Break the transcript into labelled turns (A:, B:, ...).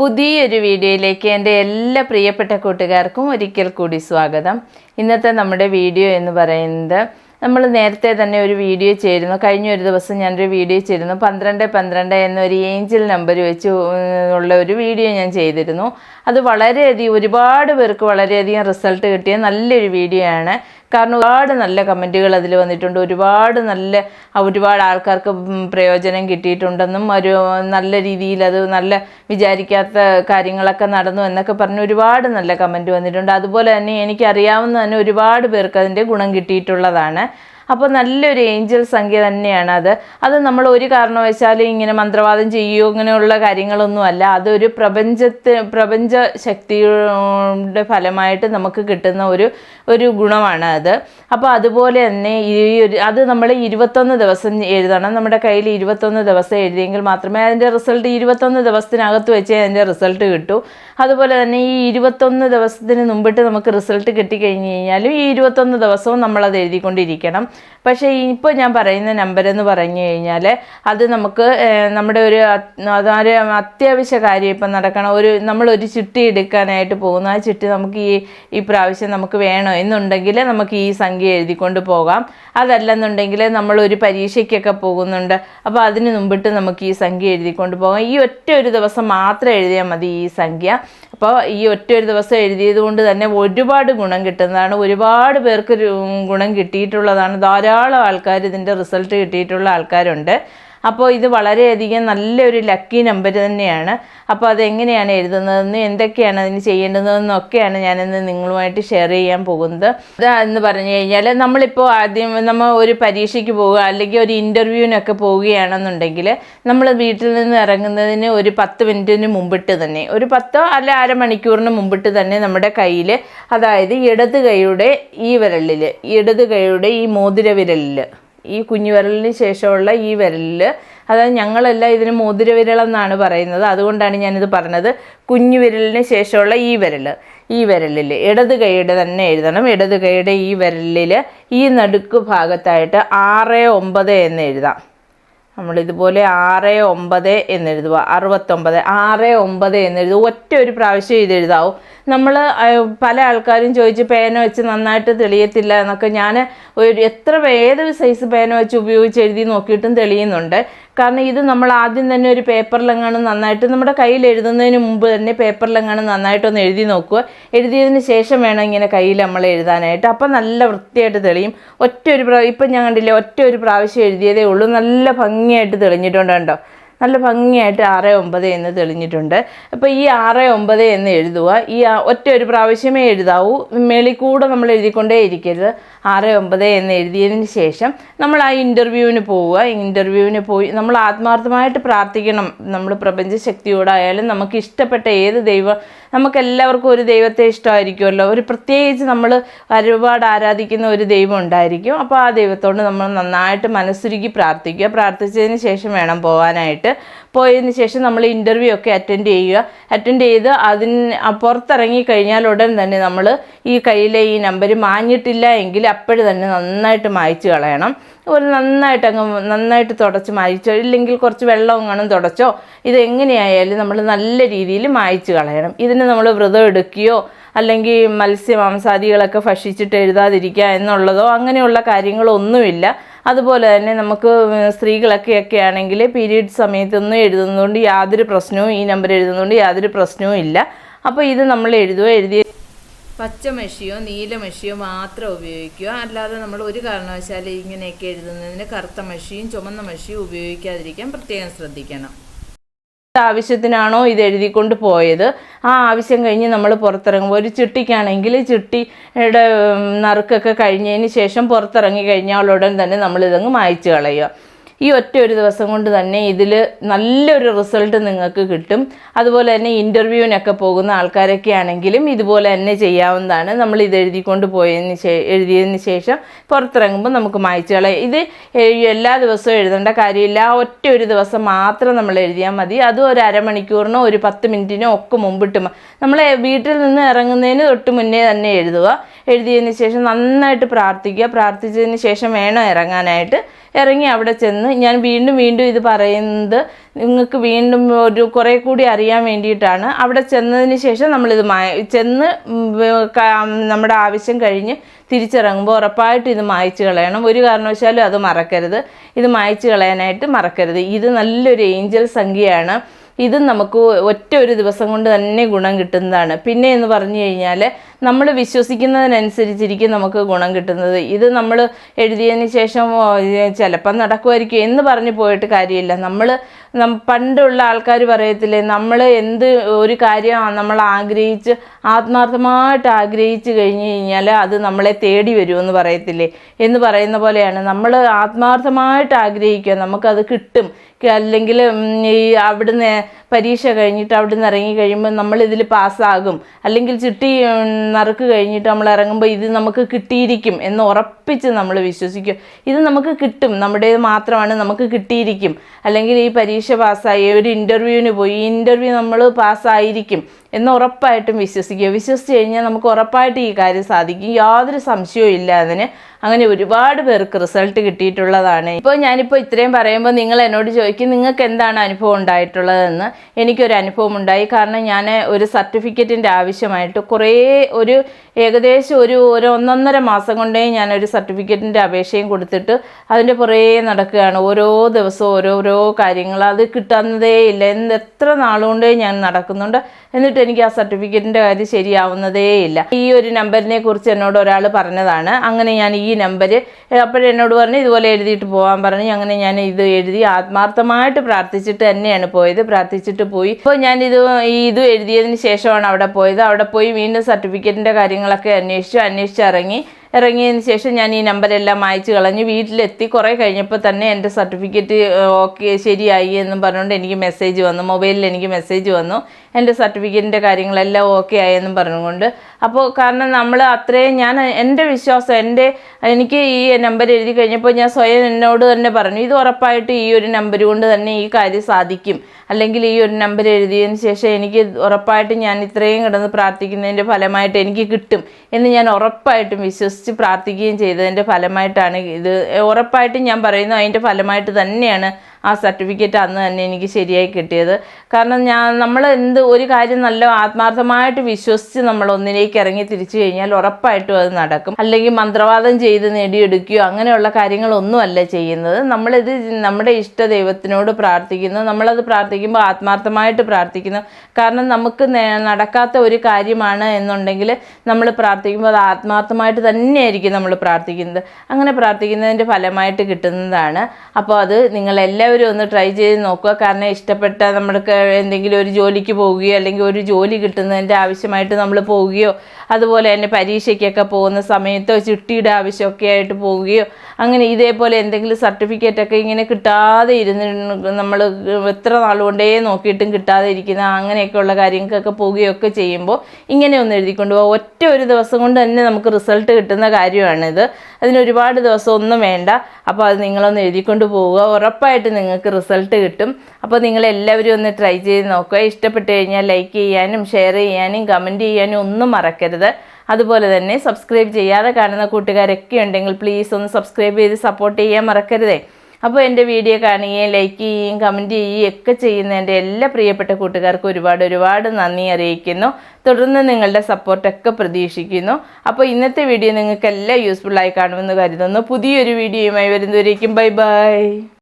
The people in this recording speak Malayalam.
A: പുതിയൊരു വീഡിയോയിലേക്ക് എന്റെ എല്ലാ പ്രിയപ്പെട്ട കൂട്ടുകാർക്കും ഒരിക്കൽ കൂടി സ്വാഗതം. ഇന്നത്തെ നമ്മുടെ വീഡിയോ എന്ന് പറയുന്നത് നമ്മൾ നേരത്തെ തന്നെ ഒരു വീഡിയോ ചെയ്തിരുന്നു. കഴിഞ്ഞ ഒരു ദിവസം ഞാനൊരു വീഡിയോ ചെയ്തിരുന്നു. പന്ത്രണ്ട് പന്ത്രണ്ട് എന്നൊരു ഏഞ്ചൽ നമ്പർ വെച്ച് ഉള്ള ഒരു വീഡിയോ ഞാൻ ചെയ്തിരുന്നു. അത് വളരെയധികം ഒരുപാട് പേർക്ക് വളരെയധികം റിസൾട്ട് കിട്ടിയ നല്ലൊരു വീഡിയോ ആണ്. കാരണം ഒരുപാട് നല്ല കമന്റുകൾ അതിൽ വന്നിട്ടുണ്ട്. ഒരുപാട് നല്ല ഒരുപാട് ആൾക്കാർക്ക് പ്രയോജനം കിട്ടിയിട്ടുണ്ടെന്നും ഒരു നല്ല രീതിയിൽ അത് നല്ല വിചാരിക്കാത്ത കാര്യങ്ങളൊക്കെ നടന്നു എന്നൊക്കെ പറഞ്ഞ് ഒരുപാട് നല്ല കമന്റ് വന്നിട്ടുണ്ട്. അതുപോലെ തന്നെ എനിക്കറിയാവുന്ന തന്നെ ഒരുപാട് പേർക്ക് അതിന്റെ ഗുണം കിട്ടിയിട്ടുള്ളതാണ്. അപ്പോൾ നല്ലൊരു ഏഞ്ചൽ സംഖ്യ തന്നെയാണ് അത്. അത് നമ്മൾ ഒരു കാരണവശാലും ഇങ്ങനെ മന്ത്രവാദം ചെയ്യുകയോ ഇങ്ങനെയുള്ള കാര്യങ്ങളൊന്നുമല്ല അതൊരു പ്രപഞ്ചത്തെ പ്രപഞ്ച ശക്തിയുടെ ഫലമായിട്ട് നമുക്ക് കിട്ടുന്ന ഒരു ഒരു ഗുണമാണ് അത്. അപ്പോൾ അതുപോലെ തന്നെ ഈ ഒരു അത് നമ്മൾ ഇരുപത്തൊന്ന് ദിവസം എഴുതണം. നമ്മുടെ കയ്യിൽ ഇരുപത്തൊന്ന് ദിവസം എഴുതിയെങ്കിൽ മാത്രമേ അതിന്റെ റിസൾട്ട് ഇരുപത്തൊന്ന് ദിവസത്തിനകത്ത് വെച്ചേ അതിന്റെ റിസൾട്ട് കിട്ടൂ. അതുപോലെ തന്നെ ഈ ഇരുപത്തൊന്ന് ദിവസത്തിന് മുമ്പിട്ട് നമുക്ക് റിസൾട്ട് കിട്ടിക്കഴിഞ്ഞ് കഴിഞ്ഞാലും ഈ ഇരുപത്തൊന്ന് ദിവസവും നമ്മളത് എഴുതിക്കൊണ്ടിരിക്കണം. പക്ഷേ ഇപ്പോൾ ഞാൻ പറയുന്ന നമ്പർ എന്ന് പറഞ്ഞു കഴിഞ്ഞാൽ അത് നമുക്ക് നമ്മുടെ ഒരു അത് അതൊരു അത്യാവശ്യ കാര്യം ഇപ്പം നടക്കണം ഒരു നമ്മളൊരു ചിട്ടി എടുക്കാനായിട്ട് പോകുന്ന ആ ചിട്ടി നമുക്ക് ഈ ഈ പ്രാവശ്യം നമുക്ക് വേണോ എന്നുണ്ടെങ്കിൽ നമുക്ക് ഈ സംഖ്യ എഴുതിക്കൊണ്ട് പോകാം. അതല്ലെന്നുണ്ടെങ്കിൽ നമ്മളൊരു പരീക്ഷയ്ക്കൊക്കെ പോകുന്നുണ്ട്. അപ്പോൾ അതിന് മുമ്പിട്ട് നമുക്ക് ഈ സംഖ്യ എഴുതിക്കൊണ്ട് പോകാം. ഈ ഒറ്റ ഒരു ദിവസം മാത്രം എഴുതിയാൽ മതി ഈ സംഖ്യ. അപ്പോൾ ഈ ഒറ്റ ഒരു ദിവസം എഴുതിയത് കൊണ്ട് തന്നെ ഒരുപാട് ഗുണം കിട്ടുന്നതാണ്. ഒരുപാട് പേർക്ക് ഗുണം കിട്ടിയിട്ടുള്ളതാണ്. ധാരാളം ആൾക്കാർ ഇതിന്റെ റിസൾട്ട് കിട്ടിയിട്ടുള്ള ആൾക്കാരുണ്ട്. അപ്പോൾ ഇത് വളരെയധികം നല്ലൊരു ലക്കി നമ്പർ തന്നെയാണ്. അപ്പോൾ അതെങ്ങനെയാണ് എഴുതുന്നതെന്നും എന്തൊക്കെയാണ് അതിന് ചെയ്യേണ്ടതെന്നും ഒക്കെയാണ് ഞാനിന്ന് നിങ്ങളുമായിട്ട് ഷെയർ ചെയ്യാൻ പോകുന്നത്. എന്ന് പറഞ്ഞു കഴിഞ്ഞാൽ നമ്മളിപ്പോൾ ആദ്യം നമ്മൾ ഒരു പരീക്ഷയ്ക്ക് പോവുക അല്ലെങ്കിൽ ഒരു ഇന്റർവ്യൂവിനൊക്കെ പോവുകയാണെന്നുണ്ടെങ്കിൽ നമ്മൾ വീട്ടിൽ നിന്ന് ഇറങ്ങുന്നതിന് ഒരു പത്ത് മിനിറ്റിന് മുമ്പിട്ട് തന്നെ ഒരു പത്തോ അല്ല അരമണിക്കൂറിന് മുമ്പിട്ട് തന്നെ നമ്മുടെ കയ്യിൽ അതായത് ഇടത് കൈയുടെ ഈ വിരലിൽ ഇടത് കൈയുടെ ഈ മോതിര വിരലിൽ ഈ കുഞ്ഞുവിരലിന് ശേഷമുള്ള ഈ വിരലിൽ അതായത് ഞങ്ങളെല്ലാം ഇതിന് മോതിര വിരലെന്നാണ് പറയുന്നത്. അതുകൊണ്ടാണ് ഞാനിത് പറഞ്ഞത്. കുഞ്ഞുവിരലിന് ശേഷമുള്ള ഈ വിരൽ ഈ വിരലിൽ ഇടത് കൈയുടെ തന്നെ എഴുതണം. ഇടത് കൈയുടെ ഈ വിരലിൽ ഈ നടുക്ക് ഭാഗത്തായിട്ട് ആറ് ഒമ്പത് എന്ന് എഴുതാം. നമ്മളിതുപോലെ ആറ് ഒമ്പത് എന്നെഴുതുക. അറുപത്തൊമ്പത്. ആറ് ഒമ്പത് എന്നെഴുതുക. ഒറ്റ ഒരു പ്രാവശ്യം ഇത് എഴുതാവും നമ്മൾ പല ആൾക്കാരും ചോദിച്ച് പേന വെച്ച് നന്നായിട്ട് തെളിയത്തില്ല എന്നൊക്കെ ഞാൻ ഒരു എത്ര ഏത് സൈസ് പേന വെച്ച് ഉപയോഗിച്ച് എഴുതി നോക്കിയിട്ടും തെളിയുന്നുണ്ട്. കാരണം ഇത് നമ്മൾ ആദ്യം തന്നെ ഒരു പേപ്പറിലെങ്ങാനും നന്നായിട്ട് നമ്മുടെ കയ്യിൽ എഴുതുന്നതിന് മുമ്പ് തന്നെ പേപ്പറിലെങ്ങാനും നന്നായിട്ടൊന്ന് എഴുതി നോക്കുക. എഴുതിയതിന് ശേഷം വേണം ഇങ്ങനെ കയ്യിൽ നമ്മൾ എഴുതാനായിട്ട്. അപ്പം നല്ല വൃത്തിയായിട്ട് തെളിയും. ഒറ്റ ഒരു പ്രാവശ്യം ഇപ്പം ഞാൻ കണ്ടില്ലേ ഒറ്റ ഒരു പ്രാവശ്യം എഴുതിയതേ ഉള്ളൂ. നല്ല ഭംഗിയായിട്ട് തെളിഞ്ഞിട്ടുണ്ട് കണ്ടോ? നല്ല ഭംഗിയായിട്ട് ആറ് ഒമ്പത് എന്ന് തെളിഞ്ഞിട്ടുണ്ട്. അപ്പോൾ ഈ ആറ് ഒമ്പത് എന്ന് എഴുതുക. ഈ ഒറ്റ ഒരു പ്രാവശ്യമേ എഴുതാവൂ. മേളിൽ കൂടെ നമ്മൾ എഴുതിക്കൊണ്ടേ ഇരിക്കരുത്. ആറ് ഒമ്പത് എന്ന് എഴുതിയതിന് ശേഷം നമ്മൾ ആ ഇന്റർവ്യൂവിന് പോവുക. ഇന്റർവ്യൂവിന് പോയി നമ്മൾ ആത്മാർത്ഥമായിട്ട് പ്രാർത്ഥിക്കണം. നമ്മൾ പ്രപഞ്ച ശക്തിയോടായാലും നമുക്ക് ഇഷ്ടപ്പെട്ട ഏത് ദൈവം നമുക്കെല്ലാവർക്കും ഒരു ദൈവത്തെ ഇഷ്ടമായിരിക്കുമല്ലോ. ഒരു പ്രത്യേകിച്ച് നമ്മൾ ഒരുപാട് ആരാധിക്കുന്ന ഒരു ദൈവം ഉണ്ടായിരിക്കും. അപ്പോൾ ആ ദൈവത്തോട് നമ്മൾ നന്നായിട്ട് മനസ്സുരുക്കി പ്രാർത്ഥിക്കുക. പ്രാർത്ഥിച്ചതിന് ശേഷം വേണം പോകാനായിട്ട് പോയതിന് ശേഷം നമ്മൾ ഇന്റർവ്യൂ ഒക്കെ അറ്റൻഡ് ചെയ്യുക. അറ്റൻഡ് ചെയ്ത് അതിന് പുറത്തിറങ്ങി കഴിഞ്ഞാൽ ഉടൻ തന്നെ നമ്മൾ ഈ കയ്യിലെ ഈ നമ്പർ മാഞ്ഞിട്ടില്ല എങ്കിൽ അപ്പോഴും തന്നെ നന്നായിട്ട് മായ്ച്ചു കളയണം. ഒരു നന്നായിട്ട് അങ്ങ് നന്നായിട്ട് തുടച്ച് മായ്ച്ചോ ഇല്ലെങ്കിൽ കുറച്ച് വെള്ളവും കാണും തുടച്ചോ ഇത് എങ്ങനെയായാലും നമ്മൾ നല്ല രീതിയിൽ മായ്ച്ചു കളയണം. ഇതിന് നമ്മൾ വ്രതം എടുക്കുകയോ അല്ലെങ്കിൽ മത്സ്യ മാംസാദികളൊക്കെ ഭക്ഷിച്ചിട്ട് എഴുതാതിരിക്കുക എന്നുള്ളതോ അങ്ങനെയുള്ള കാര്യങ്ങളൊന്നുമില്ല. അതുപോലെ തന്നെ നമുക്ക് സ്ത്രീകളൊക്കെ ആണെങ്കിൽ പീരീഡ് സമയത്തൊന്നും എഴുതുന്നതുകൊണ്ട് യാതൊരു പ്രശ്നവും ഈ നമ്പർ എഴുതുന്നതുകൊണ്ട് യാതൊരു പ്രശ്നവും ഇല്ല. അപ്പോൾ ഇത് നമ്മൾ എഴുതുക എഴുതിയ പച്ചമഷിയോ നീലമഷിയോ മാത്രം ഉപയോഗിക്കുക. അല്ലാതെ നമ്മൾ ഒരു കാരണവശാലും ഇങ്ങനെയൊക്കെ എഴുതുന്നതിന് കറുത്ത മഷിയും ചുമന്ന മഷിയും ഉപയോഗിക്കാതിരിക്കാൻ പ്രത്യേകം ശ്രദ്ധിക്കണം. ആവശ്യത്തിനാണോ ഇത് എഴുതിക്കൊണ്ട് പോയത്? ആ ആവശ്യം കഴിഞ്ഞ് നമ്മൾ പുറത്തിറങ്ങുമ്പോൾ ഒരു ചിട്ടിക്കാണെങ്കിൽ ചിട്ടിയുടെ നറുക്കൊക്കെ കഴിഞ്ഞതിന് ശേഷം പുറത്തിറങ്ങി കഴിഞ്ഞാൽ ഉടൻ തന്നെ നമ്മളിതങ്ങ് മായ്ച്ചു കളയുക. ഈ ഒറ്റ ഒരു ദിവസം കൊണ്ട് തന്നെ ഇതിൽ നല്ലൊരു റിസൾട്ട് നിങ്ങൾക്ക് കിട്ടും. അതുപോലെ തന്നെ ഇന്റർവ്യൂവിനൊക്കെ പോകുന്ന ആൾക്കാരൊക്കെ ആണെങ്കിലും ഇതുപോലെ തന്നെ ചെയ്യാവുന്നതാണ്. നമ്മൾ ഇത് എഴുതിക്കൊണ്ട് പോയതിന് ശേ എഴുതിയതിന് ശേഷം പുറത്തിറങ്ങുമ്പോൾ നമുക്ക് മായ്ച്ചു കളയാം. ഇത് എല്ലാ ദിവസവും എഴുതേണ്ട കാര്യമില്ല. ഒറ്റ ഒരു ദിവസം മാത്രം നമ്മൾ എഴുതിയാൽ മതി. അതും ഒരു അരമണിക്കൂറിനോ ഒരു പത്ത് മിനിറ്റിനോ ഒക്കെ മുമ്പിട്ട് നമ്മൾ വീട്ടിൽ നിന്ന് ഇറങ്ങുന്നതിന് തൊട്ട് മുന്നേ തന്നെ എഴുതുക. എഴുതിയതിന് ശേഷം നന്നായിട്ട് പ്രാർത്ഥിക്കുക. പ്രാർത്ഥിച്ചതിന് ശേഷം വേണം ഇറങ്ങാനായിട്ട്. ഇറങ്ങി അവിടെ ചെന്ന് ഞാൻ വീണ്ടും വീണ്ടും ഇത് പറയുന്നത് നിങ്ങൾക്ക് വീണ്ടും ഒരു കുറേ കൂടി അറിയാൻ വേണ്ടിയിട്ടാണ്. അവിടെ ചെന്നതിന് ശേഷം നമ്മളിത് മായ ചെന്ന് നമ്മുടെ ആവശ്യം കഴിഞ്ഞ് തിരിച്ചിറങ്ങുമ്പോൾ ഉറപ്പായിട്ട് ഇത് മായച്ചു കളയണം. ഒരു കാരണവശാലും അത് മറക്കരുത്. ഇത് മായച്ചു കളയാനായിട്ട് മറക്കരുത്. ഇത് നല്ലൊരു ഏഞ്ചൽ സംഖ്യയാണ്. ഇത് നമുക്ക് ഒറ്റ ഒരു ദിവസം കൊണ്ട് തന്നെ ഗുണം കിട്ടുന്നതാണ്. പിന്നെ എന്ന് പറഞ്ഞു കഴിഞ്ഞാൽ നമ്മൾ വിശ്വസിക്കുന്നതിനനുസരിച്ചിരിക്കും നമുക്ക് ഗുണം കിട്ടുന്നത്. ഇത് നമ്മൾ എഴുതിയതിന് ശേഷം ചിലപ്പം നടക്കുമായിരിക്കും എന്ന് പറഞ്ഞു പോയിട്ട് കാര്യമില്ല. നമ്മൾ പണ്ടുള്ള ആൾക്കാർ പറയത്തില്ലേ നമ്മൾ എന്ത് ഒരു കാര്യം നമ്മൾ ആഗ്രഹിച്ച് ആത്മാർത്ഥമായിട്ട് ആഗ്രഹിച്ച് കഴിഞ്ഞ് കഴിഞ്ഞാൽ അത് നമ്മളെ തേടി വരുമെന്ന് പറയത്തില്ലേ? എന്ന് പറയുന്ന പോലെയാണ്. നമ്മൾ ആത്മാർത്ഥമായിട്ട് ആഗ്രഹിക്കുക നമുക്കത് കിട്ടും. അല്ലെങ്കിൽ ഈ അവിടുന്ന് പരീക്ഷ കഴിഞ്ഞിട്ട് അവിടുന്ന് ഇറങ്ങി കഴിയുമ്പോൾ നമ്മൾ ഇതിൽ പാസ്സാകും. അല്ലെങ്കിൽ ചിട്ടി നറുക്ക് കഴിഞ്ഞിട്ട് നമ്മൾ ഇറങ്ങുമ്പോൾ ഇത് നമുക്ക് കിട്ടിയിരിക്കും എന്ന് ഉറപ്പിച്ച് നമ്മൾ വിശ്വസിക്കും. ഇത് നമുക്ക് കിട്ടും. നമ്മുടെ മാത്രമാണ് നമുക്ക് കിട്ടിയിരിക്കും. അല്ലെങ്കിൽ ഈ പരീക്ഷ പാസ്സായി ഒരു ഇന്റർവ്യൂവിന് പോയി ഈ ഇന്റർവ്യൂ നമ്മൾ പാസ്സായിരിക്കും എന്ന് ഉറപ്പായിട്ടും വിശ്വസിക്കുക. വിശ്വസിച്ച് കഴിഞ്ഞാൽ നമുക്ക് ഉറപ്പായിട്ട് ഈ കാര്യം സാധിക്കും. യാതൊരു സംശയവും ഇല്ല അതിന്. അങ്ങനെ ഒരുപാട് പേർക്ക് റിസൾട്ട് കിട്ടിയിട്ടുള്ളതാണ്. ഇപ്പോൾ ഞാനിപ്പോൾ ഇത്രയും പറയുമ്പോൾ നിങ്ങൾ എന്നോട് ചോദിക്കും നിങ്ങൾക്ക് എന്താണ് അനുഭവം ഉണ്ടായിട്ടുള്ളതെന്ന്? എനിക്കൊരു അനുഭവം ഉണ്ടായി. കാരണം ഞാൻ ഒരു സർട്ടിഫിക്കറ്റിന്റെ ആവശ്യമായിട്ട് കുറേ ഒരു ഏകദേശം ഒരു ഒരു ഒന്നൊന്നര മാസം കൊണ്ടേ ഞാനൊരു സർട്ടിഫിക്കറ്റിന്റെ അപേക്ഷയും കൊടുത്തിട്ട് അതിന്റെ പുറകെ നടക്കുകയാണ്. ഓരോ ദിവസവും ഓരോരോ കാര്യങ്ങൾ. അത് കിട്ടുന്നതേ ഇല്ല. എന്ന് എത്ര നാളുകൊണ്ടേ ഞാൻ നടക്കുന്നുണ്ട് എന്നിട്ട് എനിക്ക് ആ സർട്ടിഫിക്കറ്റിന്റെ കാര്യം ശരിയാവുന്നതേ ഇല്ല. ഈ ഒരു നമ്പറിനെ കുറിച്ച് എന്നോട് ഒരാൾ പറഞ്ഞതാണ്. അങ്ങനെ ഞാൻ ഈ നമ്പർ അപ്പോഴെന്നോട് പറഞ്ഞ് ഇതുപോലെ എഴുതിയിട്ട് പോകാൻ പറഞ്ഞു അങ്ങനെ ഞാൻ ഇത് എഴുതി ആത്മാർത്ഥമായിട്ട് പ്രാർത്ഥിച്ചിട്ട് തന്നെയാണ് പോയത്. പ്രാർത്ഥിച്ചിട്ട് പോയി. അപ്പോൾ ഞാനിത് ഈ ഇത് എഴുതിയതിന് ശേഷമാണ് അവിടെ പോയത്. അവിടെ പോയി വീണ്ടും സർട്ടിഫിക്കറ്റിന്റെ കാര്യങ്ങളൊക്കെ അന്വേഷിച്ചു. അന്വേഷിച്ച് ഇറങ്ങി. ഇറങ്ങിയതിന് ശേഷം ഞാൻ ഈ നമ്പരെല്ലാം അയച്ചു കളഞ്ഞു. വീട്ടിലെത്തി കുറേ കഴിഞ്ഞപ്പോൾ തന്നെ എന്റെ സർട്ടിഫിക്കറ്റ് ഓക്കെ ശരിയായി എന്നും പറഞ്ഞുകൊണ്ട് എനിക്ക് മെസ്സേജ് വന്നു. മൊബൈലിൽ എനിക്ക് മെസ്സേജ് വന്നു. എന്റെ സർട്ടിഫിക്കറ്റിന്റെ കാര്യങ്ങളെല്ലാം ഓക്കെ ആയെന്നും പറഞ്ഞുകൊണ്ട്. അപ്പോൾ കാരണം നമ്മൾ അത്രയും ഞാൻ എന്റെ വിശ്വാസം എന്റെ എനിക്ക് ഈ നമ്പർ എഴുതി കഴിഞ്ഞപ്പോൾ ഞാൻ സ്വയം എന്നോട് തന്നെ പറഞ്ഞു ഇത് ഉറപ്പായിട്ട് ഈ ഒരു നമ്പർ കൊണ്ട് തന്നെ ഈ കാര്യം സാധിക്കും. അല്ലെങ്കിൽ ഈ ഒരു നമ്പർ എഴുതിയതിന് ശേഷം എനിക്ക് ഉറപ്പായിട്ട് ഞാൻ ഇത്രയും കിടന്ന് പ്രാർത്ഥിക്കുന്നതിന്റെ ഫലമായിട്ട് എനിക്ക് കിട്ടും എന്ന് ഞാൻ ഉറപ്പായിട്ടും വിശ്വസിച്ച്. പ്രാർത്ഥിക്കുകയും ചെയ്തതിന്റെ ഫലമായിട്ടാണ് ഇത്. ഉറപ്പായിട്ടും ഞാൻ പറയുന്നു അതിന്റെ ഫലമായിട്ട് തന്നെയാണ് ആ സർട്ടിഫിക്കറ്റ് അന്ന് തന്നെ എനിക്ക് ശരിയായി കിട്ടിയത്. കാരണം ഞാൻ നമ്മൾ എന്ത് ഒരു കാര്യം നല്ല ആത്മാർത്ഥമായിട്ട് വിശ്വസിച്ച് നമ്മൾ ഒന്നിലേക്ക് ഇറങ്ങി തിരിച്ചു കഴിഞ്ഞാൽ ഉറപ്പായിട്ടും അത് നടക്കും. അല്ലെങ്കിൽ മന്ത്രവാദം ചെയ്ത് നേടിയെടുക്കുകയോ അങ്ങനെയുള്ള കാര്യങ്ങളൊന്നുമല്ല ചെയ്യുന്നത്. നമ്മളിത് നമ്മുടെ ഇഷ്ട ദൈവത്തിനോട് പ്രാർത്ഥിക്കുന്നു. നമ്മളത് പ്രാർത്ഥിക്കുമ്പോൾ ആത്മാർത്ഥമായിട്ട് പ്രാർത്ഥിക്കുന്നു. കാരണം നമുക്ക് നടക്കാത്ത ഒരു കാര്യമാണ് എന്നുണ്ടെങ്കിൽ നമ്മൾ പ്രാർത്ഥിക്കുമ്പോൾ അത് ആത്മാർത്ഥമായിട്ട് തന്നെയായിരിക്കും നമ്മൾ പ്രാർത്ഥിക്കുന്നത്. അങ്ങനെ പ്രാർത്ഥിക്കുന്നതിന്റെ ഫലമായിട്ട് കിട്ടുന്നതാണ്. അപ്പോൾ അത് നിങ്ങൾ എല്ലാവരും ഒന്ന് ട്രൈ ചെയ്ത് നോക്കുക. കാരണം ഇഷ്ടപ്പെട്ട നമ്മൾക്ക് എന്തെങ്കിലും ഒരു ജോലിക്ക് പോവുകയോ അല്ലെങ്കിൽ ഒരു ജോലി കിട്ടുന്നതിന്റെ ആവശ്യമായിട്ട് നമ്മൾ പോവുകയോ അതുപോലെ തന്നെ പരീക്ഷയ്ക്കൊക്കെ പോകുന്ന സമയത്തോ ചിട്ടിയുടെ ആവശ്യമൊക്കെ ആയിട്ട് പോവുകയോ അങ്ങനെ ഇതേപോലെ എന്തെങ്കിലും സർട്ടിഫിക്കറ്റൊക്കെ ഇങ്ങനെ കിട്ടാതെ ഇരുന്ന് നമ്മൾ എത്ര നാളുകൊണ്ടേ നോക്കിയിട്ടും കിട്ടാതെ ഇരിക്കുന്ന അങ്ങനെയൊക്കെയുള്ള കാര്യങ്ങൾക്കൊക്കെ പോവുകയൊക്കെ ചെയ്യുമ്പോൾ ഇങ്ങനെ ഒന്ന് എഴുതിക്കൊണ്ട് പോകുക ഒറ്റ ഒരു ദിവസം കൊണ്ട് തന്നെ നമുക്ക് റിസൾട്ട് കിട്ടുന്ന കാര്യമാണിത്. അതിന് ഒരുപാട് ദിവസം ഒന്നും വേണ്ട. അപ്പോൾ അത് നിങ്ങളൊന്ന് എഴുതിക്കൊണ്ട് പോവുക. ഉറപ്പായിട്ട് നിങ്ങൾക്ക് റിസൾട്ട് കിട്ടും. അപ്പോൾ നിങ്ങൾ എല്ലാവരും ഒന്ന് ട്രൈ ചെയ്ത് നോക്കുക. ഇഷ്ടപ്പെട്ട് കഴിഞ്ഞാൽ ലൈക്ക് ചെയ്യാനും ഷെയർ ചെയ്യാനും കമന്റ് ചെയ്യാനും ഒന്നും മറക്കരുത്. അതുപോലെ തന്നെ സബ്സ്ക്രൈബ് ചെയ്യാതെ കാണുന്ന കൂട്ടുകാരൊക്കെ ഉണ്ടെങ്കിൽ പ്ലീസ് ഒന്ന് സബ്സ്ക്രൈബ് ചെയ്ത് സപ്പോർട്ട് ചെയ്യാൻ മറക്കരുതേ. അപ്പോൾ എന്റെ വീഡിയോ കാണുകയും ലൈക്ക് ചെയ്യുകയും കമന്റ് ചെയ്യുകയും ഒക്കെ ചെയ്യുന്ന എന്റെ എല്ലാ പ്രിയപ്പെട്ട കൂട്ടുകാർക്കും ഒരുപാട് ഒരുപാട് നന്ദി അറിയിക്കുന്നു. തുടർന്ന് നിങ്ങളുടെ സപ്പോർട്ടൊക്കെ പ്രതീക്ഷിക്കുന്നു. അപ്പോൾ ഇന്നത്തെ വീഡിയോ നിങ്ങൾക്ക് എല്ലാം യൂസ്ഫുള്ളായി കാണുമെന്ന് കരുതുന്നു. പുതിയൊരു വീഡിയോയുമായി വരുന്നവരേക്കും ബൈ ബൈ